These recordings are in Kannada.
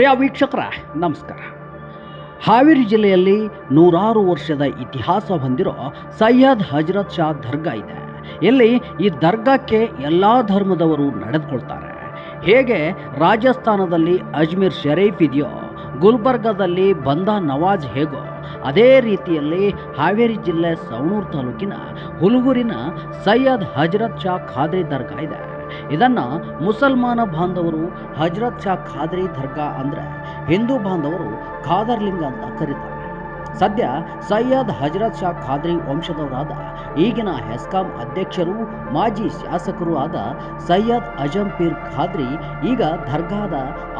ಪ್ರಿಯ ವೀಕ್ಷಕರ, ನಮಸ್ಕಾರ. ಹಾವೇರಿ ಜಿಲ್ಲೆಯಲ್ಲಿ ನೂರಾರು ವರ್ಷದ ಇತಿಹಾಸ ಹೊಂದಿರೋ ಸಯ್ಯದ್ ಹಜರತ್ ಶಾ ದರ್ಗಾ ಇದೆ. ಇಲ್ಲಿ ಈ ದರ್ಗಾಕ್ಕೆ ಎಲ್ಲ ಧರ್ಮದವರು ನಡೆದುಕೊಳ್ತಾರೆ. ಹೇಗೆ ರಾಜಸ್ಥಾನದಲ್ಲಿ ಅಜ್ಮೀರ್ ಶರೀಫ್ ಇದೆಯೋ, ಗುಲ್ಬರ್ಗಾದಲ್ಲಿ ಬಂದ ನವಾಜ್ ಹೇಗೋ, ಅದೇ ರೀತಿಯಲ್ಲಿ ಹಾವೇರಿ ಜಿಲ್ಲೆ ಸವಣೂರು ತಾಲೂಕಿನ ಹುಲಗೂರಿನ ಸಯ್ಯದ್ ಹಜರತ್ ಶಾ ಖಾದ್ರಿ ದರ್ಗಾ ಇದೆ. ಇದನ್ನು ಮುಸಲ್ಮಾನ ಬಾಂಧವರು ಹಜರತ್ ಶಾ ಖಾದ್ರಿ ದರ್ಗಾ ಅಂದರೆ ಹಿಂದೂ ಬಾಂಧವರು ಖಾದರ್ಲಿಂಗ ಅಂತ ಕರೀತಾರೆ. ಸದ್ಯ ಸಯ್ಯದ್ ಹಜರತ್ ಶಾ ಖಾದ್ರಿ ವಂಶದವರಾದ ಈಗಿನ ಹೆಸ್ಕಾಂ ಅಧ್ಯಕ್ಷರು ಮಾಜಿ ಶಾಸಕರೂ ಆದ ಸಯ್ಯದ್ ಅಜಂಪೀರ್ ಖಾದ್ರಿ ಈಗ ದರ್ಗಾದ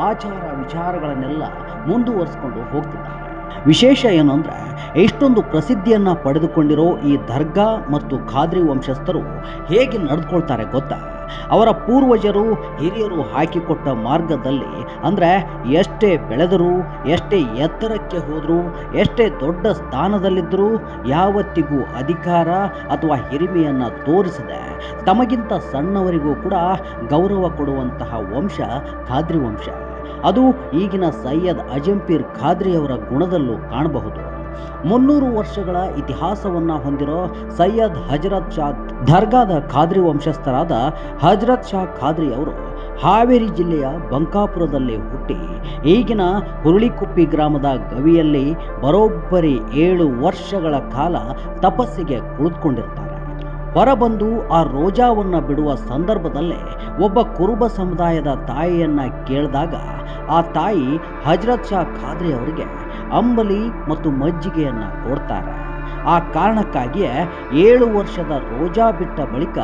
ಆಚಾರ ವಿಚಾರಗಳನ್ನೆಲ್ಲ ಮುಂದುವರಿಸಿಕೊಂಡು ಹೋಗ್ತಿದ್ದಾರೆ. ವಿಶೇಷ ಏನು ಅಂದರೆ ಎಷ್ಟೊಂದು ಪ್ರಸಿದ್ಧಿಯನ್ನು ಪಡೆದುಕೊಂಡಿರೋ ಈ ದರ್ಗಾ ಮತ್ತು ಖಾದ್ರಿ ವಂಶಸ್ಥರು ಹೇಗೆ ನಡೆದುಕೊಳ್ತಾರೆ ಗೊತ್ತಾ? ಅವರ ಪೂರ್ವಜರು ಹಿರಿಯರು ಹಾಕಿಕೊಟ್ಟ ಮಾರ್ಗದಲ್ಲಿ, ಅಂದರೆ ಎಷ್ಟೇ ಬೆಳೆದರೂ, ಎಷ್ಟೇ ಎತ್ತರಕ್ಕೆ ಹೋದರೂ, ಎಷ್ಟೇ ದೊಡ್ಡ ಸ್ಥಾನದಲ್ಲಿದ್ದರೂ ಯಾವತ್ತಿಗೂ ಅಧಿಕಾರ ಅಥವಾ ಹಿರಿಮೆಯನ್ನು ತೋರಿಸದೆ, ತಮಗಿಂತ ಸಣ್ಣವರಿಗೂ ಕೂಡ ಗೌರವ ಕೊಡುವಂತಹ ವಂಶ ಖಾದ್ರಿ ವಂಶ. ಅದು ಈಗಿನ ಸೈಯದ್ ಅಜಂಪೀರ್ ಖಾದ್ರಿಯವರ ಗುಣದಲ್ಲೂ ಕಾಣಬಹುದು. ಮುನ್ನೂರು ವರ್ಷಗಳ ಇತಿಹಾಸವನ್ನ ಹೊಂದಿರೋ ಸೈಯದ್ ಹಜರತ್ ಶಾ ದರ್ಗಾದ ಖಾದ್ರಿ ವಂಶಸ್ಥರಾದ ಹಜರತ್ ಶಾ ಖಾದ್ರಿ ಅವರು ಹಾವೇರಿ ಜಿಲ್ಲೆಯ ಬಂಕಾಪುರದಲ್ಲಿ ಹುಟ್ಟಿ, ಈಗಿನ ಹುರುಳಿಕುಪ್ಪಿ ಗ್ರಾಮದ ಗವಿಯಲ್ಲಿ ಬರೋಬ್ಬರಿ ಏಳು ವರ್ಷಗಳ ಕಾಲ ತಪಸ್ಸಿಗೆ ಕುಳಿತುಕೊಂಡಿರ್ತಾರೆ. ಹೊರಬಂದು ಆ ರೋಜಾವನ್ನ ಬಿಡುವ ಸಂದರ್ಭದಲ್ಲೇ ಒಬ್ಬ ಕುರುಬ ಸಮುದಾಯದ ತಾಯಿಯನ್ನ ಕೇಳಿದಾಗ ಆ ತಾಯಿ ಹಜರತ್ ಶಾ ಖಾದ್ರಿ ಅವರಿಗೆ ಅಂಬಲಿ ಮತ್ತು ಮಜ್ಜಿಗೆಯನ್ನು ಕೊಡ್ತಾರೆ. ಆ ಕಾರಣಕ್ಕಾಗಿಯೇ ಏಳು ವರ್ಷದ ರೋಜಾ ಬಿಟ್ಟ ಬಳಿಕ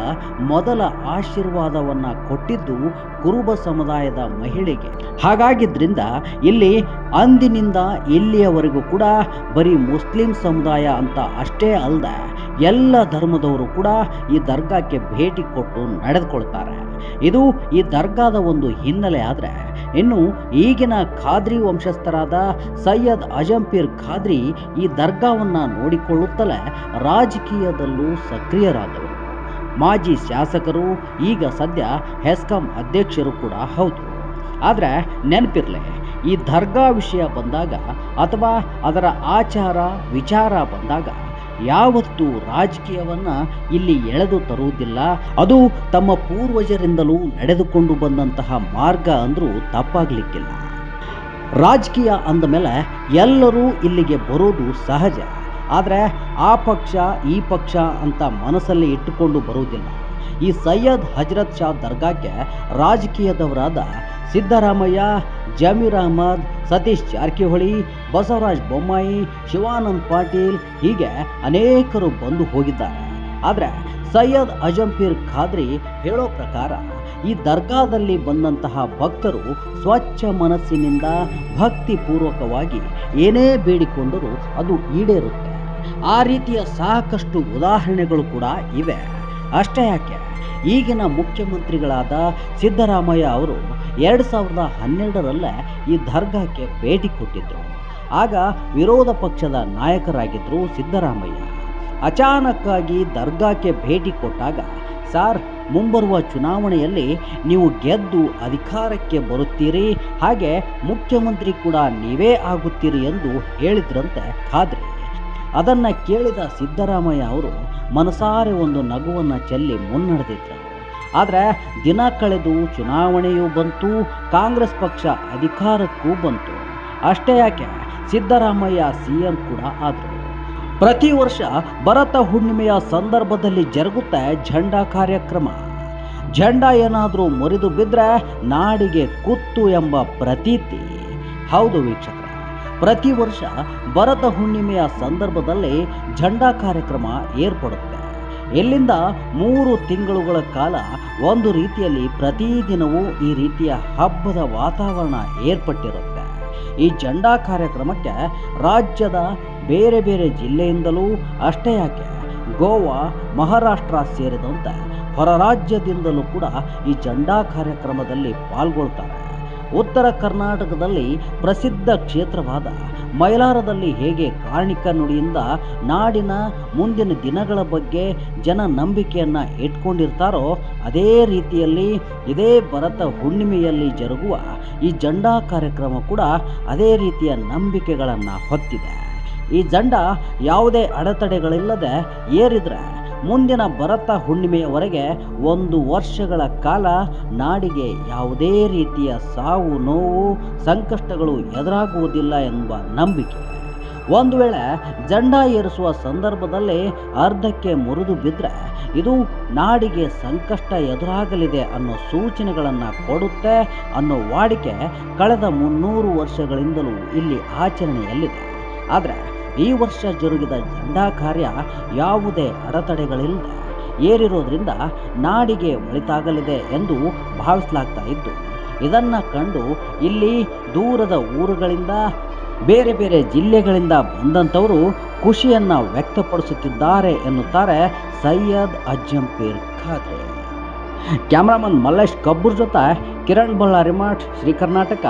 ಮೊದಲ ಆಶೀರ್ವಾದವನ್ನು ಕೊಟ್ಟಿದ್ದು ಕುರುಬ ಸಮುದಾಯದ ಮಹಿಳೆಗೆ. ಹಾಗಾಗಿದ್ದರಿಂದ ಇಲ್ಲಿ ಅಂದಿನಿಂದ ಇಲ್ಲಿಯವರೆಗೂ ಕೂಡ ಬರೀ ಮುಸ್ಲಿಂ ಸಮುದಾಯ ಅಂತ ಅಷ್ಟೇ ಅಲ್ಲದೆ ಎಲ್ಲ ಧರ್ಮದವರು ಕೂಡ ಈ ದರ್ಗಾಕ್ಕೆ ಭೇಟಿ ಕೊಟ್ಟು ನಡೆದುಕೊಳ್ತಾರೆ. ಇದು ಈ ದರ್ಗಾದ ಒಂದು ಹಿನ್ನೆಲೆ ಆದರೆ ಇನ್ನು ಈಗಿನ ಖಾದ್ರಿ ವಂಶಸ್ಥರಾದ ಸೈಯದ್ ಅಜಂಪೀರ್ ಖಾದ್ರಿ ಈ ದರ್ಗಾವನ್ನು ನೋಡಿಕೊಳ್ಳುತ್ತಲೇ ರಾಜಕೀಯದಲ್ಲೂ ಸಕ್ರಿಯರಾದವರು. ಮಾಜಿ ಶಾಸಕರು, ಈಗ ಸದ್ಯ ಹೆಸ್ಕಾಂ ಅಧ್ಯಕ್ಷರು ಕೂಡ ಹೌದು. ಆದರೆ ನೆನಪಿರಲಿ, ಈ ದರ್ಗಾ ವಿಷಯ ಬಂದಾಗ ಅಥವಾ ಅದರ ಆಚಾರ, ವಿಚಾರ ಬಂದಾಗ ಯಾವತ್ತೂ ರಾಜಕೀಯವನ್ನು ಇಲ್ಲಿ ಎಳೆದು ತರುವುದಿಲ್ಲ. ಅದು ತಮ್ಮ ಪೂರ್ವಜರಿಂದಲೂ ನಡೆದುಕೊಂಡು ಬಂದಂತಹ ಮಾರ್ಗ ಅಂದರೂ ತಪ್ಪಾಗಲಿಕ್ಕಿಲ್ಲ. ರಾಜಕೀಯ ಅಂದ ಮೇಲೆ ಎಲ್ಲರೂ ಇಲ್ಲಿಗೆ ಬರೋದು ಸಹಜ. ಆದರೆ ಆ ಪಕ್ಷ, ಈ ಪಕ್ಷ ಅಂತ ಮನಸ್ಸಲ್ಲಿ ಇಟ್ಟುಕೊಂಡು ಬರುವುದಿಲ್ಲ. ಈ ಸೈಯದ್ ಹಜರತ್ ಶಾ ದರ್ಗಾಕ್ಕೆ ರಾಜಕೀಯದವರಾದ ಸಿದ್ದರಾಮಯ್ಯ, ಜಮೀರ್ ಅಹಮದ್, ಸತೀಶ್ ಜಾರಕಿಹೊಳಿ, ಬಸವರಾಜ್ ಬೊಮ್ಮಾಯಿ, ಶಿವಾನಂದ್ ಪಾಟೀಲ್ ಹೀಗೆ ಅನೇಕರು ಬಂದು ಹೋಗಿದ್ದಾರೆ. ಆದರೆ ಸೈಯದ್ ಅಜಂಪೀರ್ ಖಾದ್ರಿ ಹೇಳೋ ಪ್ರಕಾರ ಈ ದರ್ಗಾದಲ್ಲಿ ಬಂದಂತಹ ಭಕ್ತರು ಸ್ವಚ್ಛ ಮನಸ್ಸಿನಿಂದ ಭಕ್ತಿಪೂರ್ವಕವಾಗಿ ಏನೇ ಬೇಡಿಕೊಂಡರೂ ಅದು ಈಡೇರುತ್ತೆ. ಆ ರೀತಿಯ ಸಾಕಷ್ಟು ಉದಾಹರಣೆಗಳು ಕೂಡ ಇವೆ. ಅಷ್ಟೇ ಯಾಕೆ? ಈಗಿನ ಮುಖ್ಯಮಂತ್ರಿಗಳಾದ ಸಿದ್ದರಾಮಯ್ಯ ಅವರು ಎರಡು ಸಾವಿರದ ಹನ್ನೆರಡರಲ್ಲೇ ಈ ದರ್ಗಾಕ್ಕೆ ಭೇಟಿ ಕೊಟ್ಟಿದ್ದರು ಆಗ ವಿರೋಧ ಪಕ್ಷದ ನಾಯಕರಾಗಿದ್ದರು ಸಿದ್ದರಾಮಯ್ಯ. ಅಚಾನಕ್ಕಾಗಿ ದರ್ಗಾಕ್ಕೆ ಭೇಟಿ ಕೊಟ್ಟಾಗ, ಸಾರ್, ಮುಂಬರುವ ಚುನಾವಣೆಯಲ್ಲಿ ನೀವು ಗೆದ್ದು ಅಧಿಕಾರಕ್ಕೆ ಬರುತ್ತೀರಿ, ಹಾಗೆ ಮುಖ್ಯಮಂತ್ರಿ ಕೂಡ ನೀವೇ ಆಗುತ್ತೀರಿ ಎಂದು ಹೇಳಿದ್ರಂತೆ ಖಾದ್ರಿ. ಅದನ್ನು ಕೇಳಿದ ಸಿದ್ದರಾಮಯ್ಯ ಅವರು ಮನಸಾರೆ ಒಂದು ನಗುವನ್ನು ಚೆಲ್ಲಿ ಮುನ್ನಡೆದಿದ್ದರು ಆದರೆ ದಿನ ಕಳೆದು ಚುನಾವಣೆಯೂ ಬಂತು, ಕಾಂಗ್ರೆಸ್ ಪಕ್ಷ ಅಧಿಕಾರಕ್ಕೂ ಬಂತು. ಅಷ್ಟೇ ಯಾಕೆ? ಸಿದ್ದರಾಮಯ್ಯ ಸಿ ಎಂ ಕೂಡ ಆದರು. ಪ್ರತಿ ವರ್ಷ ಭರತ ಹುಣ್ಣಿಮೆಯ ಸಂದರ್ಭದಲ್ಲಿ ಜರುಗುತ್ತೆ ಝಂಡಾ ಕಾರ್ಯಕ್ರಮ. ಝಂಡಾ ಏನಾದರೂ ಮುರಿದು ಬಿದ್ದರೆ ನಾಡಿಗೆ ಕುತ್ತು ಎಂಬ ಪ್ರತೀತಿ. ಹೌದು ವೀಕ್ಷಕರ, ಪ್ರತಿ ವರ್ಷ ಭರತ ಹುಣ್ಣಿಮೆಯ ಸಂದರ್ಭದಲ್ಲಿ ಝಂಡಾ ಕಾರ್ಯಕ್ರಮ ಏರ್ಪಡುತ್ತೆ. ಇಲ್ಲಿಂದ ಮೂರು ತಿಂಗಳುಗಳ ಕಾಲ ಒಂದು ರೀತಿಯಲ್ಲಿ ಪ್ರತಿದಿನವೂ ಈ ರೀತಿಯ ಹಬ್ಬದ ವಾತಾವರಣ ಏರ್ಪಟ್ಟಿರುತ್ತೆ. ಈ ಜಂಡಾ ಕಾರ್ಯಕ್ರಮಕ್ಕೆ ರಾಜ್ಯದ ಬೇರೆ ಬೇರೆ ಜಿಲ್ಲೆಯಿಂದಲೂ ಅಷ್ಟೇ ಯಾಕೆ ಗೋವಾ, ಮಹಾರಾಷ್ಟ್ರ ಸೇರಿದಂತೆ ಹೊರ ರಾಜ್ಯದಿಂದಲೂ ಕೂಡ ಈ ಜಂಡಾ ಕಾರ್ಯಕ್ರಮದಲ್ಲಿ ಪಾಲ್ಗೊಳ್ತಾರೆ. ಉತ್ತರ ಕರ್ನಾಟಕದಲ್ಲಿ ಪ್ರಸಿದ್ಧ ಕ್ಷೇತ್ರವಾದ ಮೈಲಾರದಲ್ಲಿ ಹೇಗೆ ಕಾರ್ಣಿಕ ನುಡಿಯಿಂದ ನಾಡಿನ ಮುಂದಿನ ದಿನಗಳ ಬಗ್ಗೆ ಜನ ನಂಬಿಕೆಯನ್ನು ಇಟ್ಕೊಂಡಿರ್ತಾರೋ ಅದೇ ರೀತಿಯಲ್ಲಿ ಇದೇ ಭರತ ಹುಣ್ಣಿಮೆಯಲ್ಲಿ ಜರುಗುವ ಈ ಜಂಡಾ ಕಾರ್ಯಕ್ರಮ ಕೂಡ ಅದೇ ರೀತಿಯ ನಂಬಿಕೆಗಳನ್ನು ಹೊತ್ತಿದೆ. ಈ ಜಂಡ ಯಾವುದೇ ಅಡೆತಡೆಗಳಿಲ್ಲದೆ ಏರಿದ್ರೆ ಮುಂದಿನ ಭರತ ಹುಣ್ಣಿಮೆಯವರೆಗೆ ಒಂದು ವರ್ಷಗಳ ಕಾಲ ನಾಡಿಗೆ ಯಾವುದೇ ರೀತಿಯ ಸಾವು, ನೋವು, ಸಂಕಷ್ಟಗಳು ಎದುರಾಗುವುದಿಲ್ಲ ಎಂಬ ನಂಬಿಕೆ. ಒಂದು ವೇಳೆ ಜಂಡ ಏರಿಸುವ ಸಂದರ್ಭದಲ್ಲಿ ಅರ್ಧಕ್ಕೆ ಮುರಿದು ಬಿದ್ದರೆ ಇದು ನಾಡಿಗೆ ಸಂಕಷ್ಟ ಎದುರಾಗಲಿದೆ ಅನ್ನೋ ಸೂಚನೆಗಳನ್ನು ಕೊಡುತ್ತೆ ಅನ್ನೋ ವಾಡಿಕೆ ಕಳೆದ ಮುನ್ನೂರು ವರ್ಷಗಳಿಂದಲೂ ಇಲ್ಲಿ ಆಚರಣೆಯಲ್ಲಿದೆ. ಆದರೆ ಈ ವರ್ಷ ಜರುಗಿದ ಜಂಡಾ ಕಾರ್ಯ ಯಾವುದೇ ಅಡೆತಡೆಗಳಿಲ್ಲದೆ ಏರಿರೋದ್ರಿಂದ ನಾಡಿಗೆ ಒಳಿತಾಗಲಿದೆ ಎಂದು ಭಾವಿಸಲಾಗ್ತಾ ಇದ್ದು ಇದನ್ನು ಕಂಡು ಇಲ್ಲಿ ದೂರದ ಊರುಗಳಿಂದ ಬೇರೆ ಬೇರೆ ಜಿಲ್ಲೆಗಳಿಂದ ಬಂದಂಥವರು ಖುಷಿಯನ್ನು ವ್ಯಕ್ತಪಡಿಸುತ್ತಿದ್ದಾರೆ ಎನ್ನುತ್ತಾರೆ ಸೈಯದ್ ಅಜ್ಜಂಪೀರ್ ಖಾದ್ರೆ. ಕ್ಯಾಮ್ರಾಮನ್ ಮಲ್ಲೇಶ್ ಕಬ್ಬುರ್ ಜೊತೆ ಕಿರಣ್ ಬಳ್ಳಾರಿ ಮಠ್ ಶ್ರೀ ಕರ್ನಾಟಕ